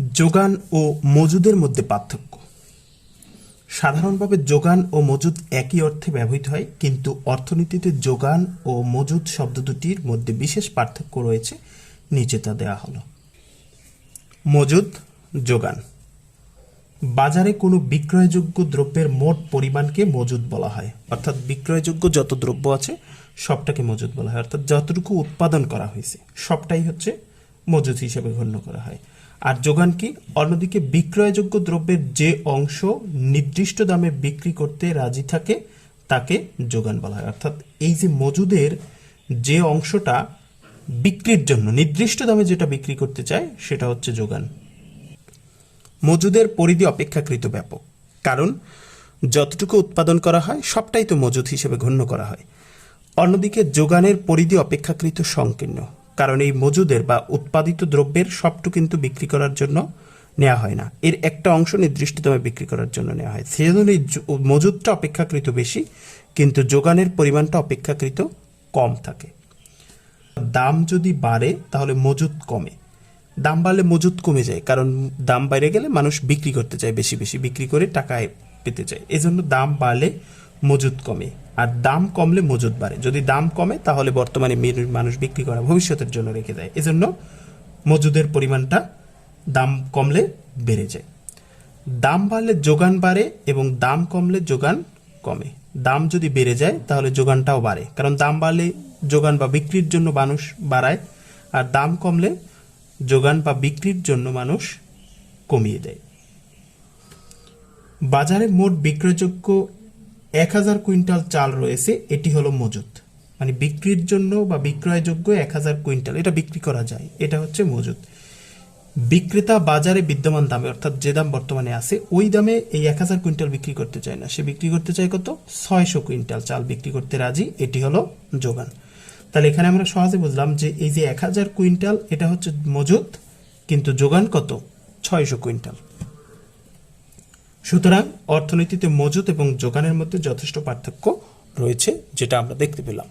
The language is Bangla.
যোগান ও মজুদের মধ্যে পার্থক্য। সাধারণভাবে যোগান ও মজুদ একই অর্থে ব্যবহৃত হয়, কিন্তু অর্থনীতিতে যোগান ও মজুদ শব্দ দুটির মধ্যে বিশেষ পার্থক্য রয়েছে, নিচে তা দেওয়া হলো। মজুদ, যোগান। বাজারে কোনো বিক্রয়যোগ্য দ্রব্যের মোট পরিমাণকে মজুদ বলা হয়। অর্থাৎ বিক্রয়যোগ্য যত দ্রব্য আছে, সবটাকে মজুদ বলা হয়। অর্থাৎ যতটুকু উৎপাদন করা হয়েছে, সবটাই হচ্ছে মজুদ হিসেবে গণ্য করা হয়। আর যোগান কি? অন্যদিকে বিক্রয়যোগ্য দ্রব্যের যে অংশ নির্দিষ্ট দামে বিক্রি করতে রাজি থাকে, তাকে যোগান বলা হয়। অর্থাৎ এই যে মজুদের যে অংশটা বিক্রির জন্য, নির্দিষ্ট দামে যেটা বিক্রি করতে চায়, সেটা হচ্ছে যোগান। মজুদের পরিধি অপেক্ষাকৃত ব্যাপক। কারণ যতটুকু উৎপাদন করা হয়, সবটাই তো মজুদ হিসেবে গণ্য করা হয়। অন্যদিকে যোগানের পরিধি অপেক্ষাকৃত সংকীর্ণ। কারণ এই মজুদের বা উৎপাদিত দ্রব্যের সবটু কিন্তু বিক্রি করার জন্য নেওয়া হয় না। এর একটা অংশ নির্দিষ্ট দামে বিক্রি করার জন্য নেওয়া হয়। সেজন্য এই মজুদটা অপেক্ষাকৃত বেশি, কিন্তু যোগানের পরিমাণটা অপেক্ষাকৃত কম থাকে। দাম যদি বাড়ে, তাহলে মজুদ কমে। দাম বাড়লে মজুদ কমে যায়, কারণ দাম বাইরে গেলে মানুষ বিক্রি করতে চায়, বেশি বেশি বিক্রি করে টাকায় পেতে চায়। এজন্য দাম বাড়লে মজুদ কমে। আর দাম কমলে মজুদ বাড়ে। যদি দাম কমে, তাহলে বর্তমানে মেনু- মানুষ বিক্রি করা ভবিষ্যতের জন্য রেখে দেয়। এজন্য মজুদের পরিমাণটা দাম কমলে বেড়ে যায়। দাম বাড়লে যোগান বাড়ে এবং দাম কমলে যোগান কমে। দাম যদি বেড়ে যায়, তাহলে যোগানটাও বাড়ে। কারণ দাম বাড়লে যোগান বা বিক্রির জন্য মানুষ বাড়ায়, আর দাম কমলে যোগান বা বিক্রির জন্য মানুষ কমিয়ে দেয়। বাজারে মোট বিক্রয়যোগ্য এক হাজার কুইন্টাল চাল রয়েছে, এটি হলো মজুত। মানে বিক্রির জন্য বা বিক্রয়যোগ্য এক হাজার কুইন্টাল, এটা বিক্রি করা যায়, এটা হচ্ছে মজুত। বিক্রেতা বাজারে বিদ্যমান দামে, অর্থাৎ যে দাম বর্তমানে আছে, ওই দামে এই এক হাজার কুইন্টাল বিক্রি করতে চায় না। সে বিক্রি করতে চায় কত? ছয়শো কুইন্টাল চাল বিক্রি করতে রাজি, এটি হলো যোগান। তাহলে এখানে আমরা সহজে বুঝলাম যে এই যে এক হাজার কুইন্টাল, এটা হচ্ছে মজুত, কিন্তু যোগান কত? ছয়শো কুইন্টাল। সুতরাং অর্থনীতিতে মজুত এবং যোগানের মধ্যে যথেষ্ট পার্থক্য রয়েছে যেটা আমরা দেখতে পেলাম।